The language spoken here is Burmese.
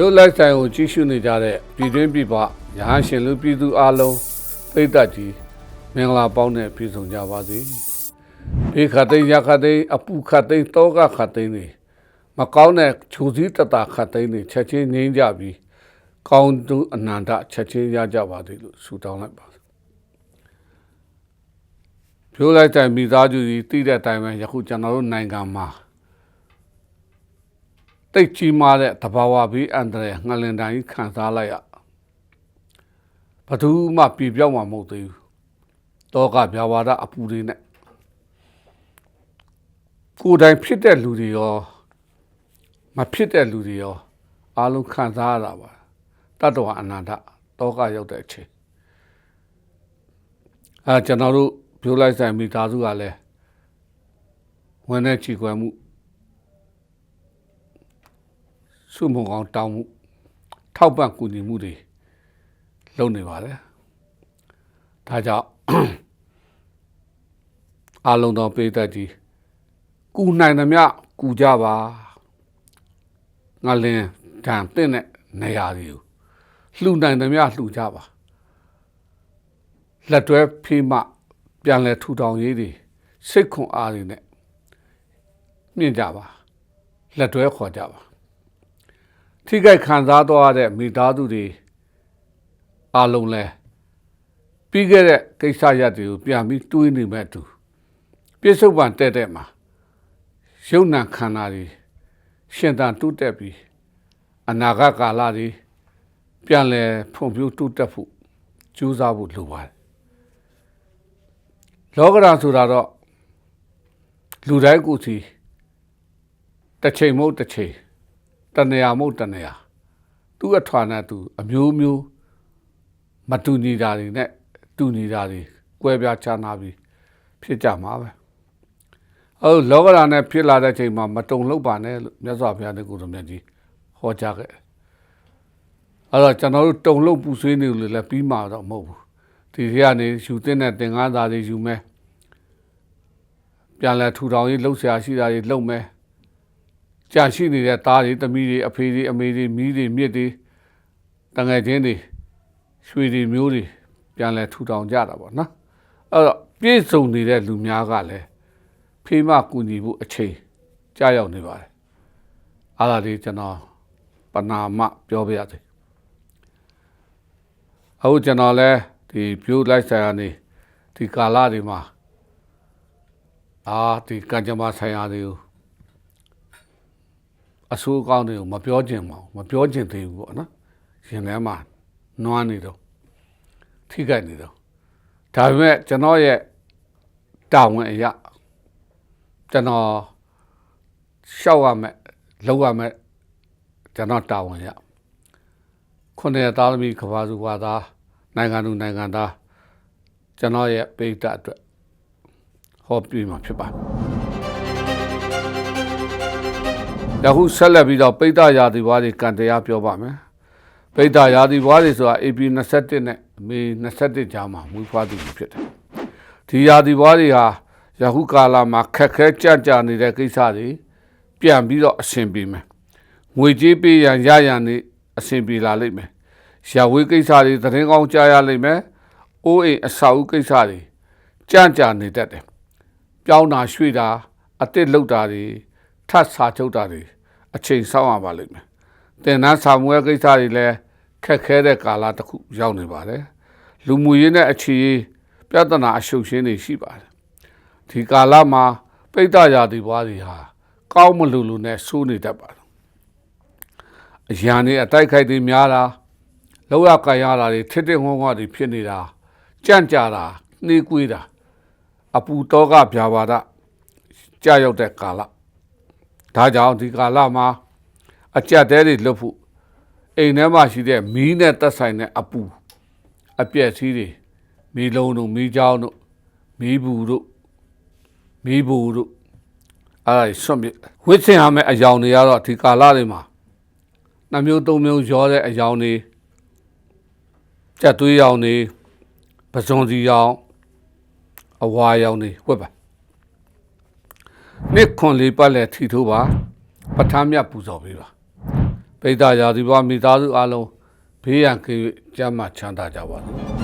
ရုပ်လိုက်ဆိုင်ကိုကြီးရှုနေကြတဲ့ပြည်တွင်းပြည်ပရဟန်းရှင်လူပြည်သူအလုံးပိတ်သက်ကြီးမင်္ဂလာပေါင်းနဲ့ပြည့်စုံကြပါစေဘေခတ်သိမ်းရခတ်သိမ်းအပူခတ်သိမ်းတောကခတ်သိမ်းတွေမကောင်းတဲ့ခြူစည်းတတခတ်သိမ်းတွေချက်ချင်းငြိမ်းကြပြီးကောင်းသူအနန္တချက်ချင်းရကြပါသေးလို့ဆုတောင်းလိုက်ပါဖြိုးလိုက်တဲ့မိသားစုကြီးတည်တဲ့အတိုင်းပဲယခုကျွန်တော်တို့နိုင်ငံမှာ တိတ်ကြီးမားတဲ့တဘာဝဘေးအန္တရာယ်ငလင်တိုင်းခံစားလိုက်ရဘယ်သူမှပြပြောင်းမှာမဟုတ်သေးဘူးတောကဗျာဝါဒအပူတွေနဲ့ကိုယ်တိုင်ဖြစ်တဲ့လူတွေရောမဖြစ်တဲ့လူတွေရောအားလုံးခံစားရတာပါတတ္တဝအနန္တတောကရောက်တဲ့အချိန်အဲကျွန်တော်တို့ပြိုးလိုက်ဆိုင်မိသားစုကလည်းဝင်တဲ့ချီကွယ်မှု စုမုံကောင်တောင်းမှုထောက်ပံ့ကူညီမှုတွေလုပ်နေပါတယ်ဒါကြောင့်အလုံးတော်ပေးတတ်ကြီးကူနိုင်သမျှကူကြပါငါလင်းတန်တဲ့နေရာတွေကိုလှူနိုင်သမျှလှူကြပါလက်တွဲဖေးမှပြန်လဲထူထောင်ရေးတွေစိတ်ခွန်အားတွေနဲ့မြင့်ကြပါလက်တွဲခေါ်ကြပါ ထိခိုက်ခံစားသွားတဲ့မိသားစုတွေအလုံးလဲပြီးခဲ့တဲ့ကိစ္စရပ်တွေကိုပြန်ပြီးတွေးနေမဲ့တူပြစ္ဆုတ်ပံတဲ့တဲ့မှာရုပ်နာခန္ဓာတွေရှင်သန်တုတက်ပြီးအနာဂတ်ကာလတွေပြန်လဲဖွံ့ဖြိုးတုတက်ဖို့ကြိုးစားဖို့လိုပါတယ်လောကဓာတ်ဆိုတာတော့လူတိုင်းကိုယ်စီတစ်ချိန်မဟုတ်တစ်ချိန် တနေရာမဟုတ်တနေရာသူ့အထွာနဲ့သူအမျိုးမျိုးမတူညီတာတွေနဲ့တူညီတာတွေကွဲပြားခြားနာပြီးဖြစ်ကြမှာပဲအဲလောကဓာတ်နဲ့ဖြစ်လာတဲ့ချိန်မှာမတုံလို့ပါနဲ့လို့မြတ်စွာဘုရားနဲ့ကိုယ်တော်မြတ်ကြီးဟောကြားခဲ့အဲ့တော့ကျွန်တော်တို့တုံလို့ပူဆွေးနေလို့လည်းပြီးမှာတော့မဟုတ်ဘူးဒီထဲကနေယူတဲ့တဲ့သင်္ကန်းသားတွေယူမယ်ပြန်လဲထူထောင်ရေးလှုပ်ရှားရှိတာတွေလှုပ်မယ် ကြာရှိနေတဲ့သားတွေသမီးတွေအဖေတွေအမေတွေမိတွေမြစ်တွေတငယ်ချင်းတွေရွှေတွေမျိုးတွေပြန်လဲထူထောင်ကြတာပေါ့နော်အဲ့တော့ပြည့်စုံနေတဲ့လူများကလည်းဖေးမကူညီဖို့အချိန်ကြာရောက်နေပါတယ်အားလာလေးကျွန်တော်ပနာမပြောပြရစေအခုကျွန်တော်လဲဒီပြိုးလိုက်ဆိုင်ရာနေဒီကာလတွေမှာအာဒီကံကြမ္မာဆိုင်ရာတွေကို အဆိုးကောင်းတွေကိုမပြောချင်ပါဘူးမပြောချင်သေးဘူးပေါ့နော်ရှင်ထဲမှာနွားနေတော့ထိခိုက်နေတော့ဒါပေမဲ့ကျွန်တော်ရဲ့တာဝန်အရာကျွန်တော်ရှောက်ရမယ်လောက်ရမယ်ကျွန်တော်တာဝန်ရခုနှစ်ရသားသမီးကဘာစုဘာသားနိုင်ငံသူနိုင်ငံသားကျွန်တော်ရဲ့ပိဋကအတွက်ဟောပြမှာဖြစ်ပါတယ်။ ယခုဆက်လက်ပြီးတော့ပိဋကရာသီဘွားတွေကံတရားပြောပါမယ်။ပိဋကရာသီဘွားတွေဆိုတာ AP 21နဲ့မေ21ကြားမှာမွေးဖွားသူတွေဖြစ်တယ်။ဒီရာသီဘွားတွေဟာယခုကာလမှာခက်ခဲကြကြနေတဲ့ကိစ္စတွေပြန်ပြီးတော့အဆင်ပြေမယ်။ငွေကြေးပေးရန်ရရန်နေအဆင်ပြေလာလိမ့်မယ်။ရဝေးကိစ္စတွေသတင်းကောင်းကြားရလိမ့်မယ်။အိုးအိမ်အဆောက်အဦကိစ္စတွေကြံ့ကြာနေတတ်တယ်။ပြောင်းတာရွှေ့တာအစ်စ်လောက်တာတွေ ထပ်စာချုပ်တာတွေအချိန်ဆောင်းရပါလိမ့်မယ်။တင်နန်းစာမွေးကိစ္စတွေလည်းခက်ခဲတဲ့ကာလတစ်ခုရောက်နေပါတယ်။လူမှုရေးနဲ့အခြေရေးပြဿနာအရှုပ်ရှင်းတွေရှိပါတယ်။ဒီကာလမှာပိဋကရာသီဘွားတွေဟာကောင်းမလူလူနဲ့စိုးနေတတ်ပါတယ်။အရန်တွေအတိုက်ခိုက်တွေများတာလောက်ရကန်ရတာတွေထစ်ထစ်ဝန်းဝန်းတွေဖြစ်နေတာကြန့်ကြတာနှေးကွေးတာအပူတောကဗျာပါဒကြာရောက်တဲ့ကာလ ဒါကြောင့်ဒီကာလမှာအကြက်တဲတွေလွတ်ဖို့အိမ်ထဲမှာရှိတဲ့မီးနဲ့တက်ဆိုင်တဲ့အပူအပြက်စီးတွေမီးလုံးတို့မီးကြောင်းတို့မီးဘူးတို့မီးဘူးတို့အဲ့ဒါဆွန့်ပြဝစ်စင်ရမယ့်အယောင်တွေကတော့ဒီကာလတွေမှာနှမျိုးသုံးမျိုးရောတဲ့အယောင်တွေကြက်သွေးရောင်တွေပဇွန်စီရောင်အဝါရောင်တွေဝက်ပါ နှစ်ခွန်လေးပတ်လဲထီထိုးပါပဋ္ဌာန်းမြတ်ပူဇော်ပေးပါပိဋကရာသီဘဝမိသားစုအလုံးဘေးရန်ကင်းကျမ်းမာချမ်းသာကြပါစေ